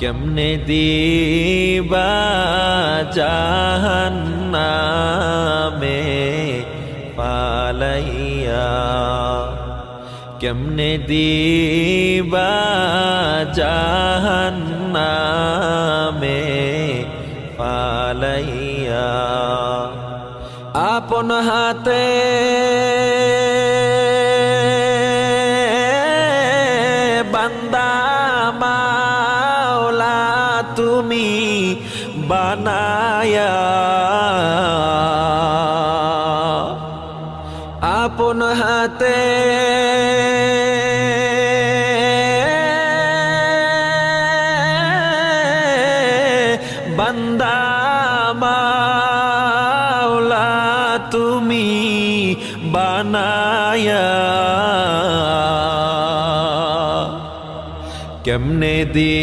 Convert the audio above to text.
কেমনে দিবা জাহান্নামে পালাইয়া কেমনে দিবা জাহান্নামে পালাইয়া আপন হাতে বান্দা মাওলা তুমি বানায়া। আপন হাতে বান্দা মাওলা তুমি বানায়া। কেমনে দি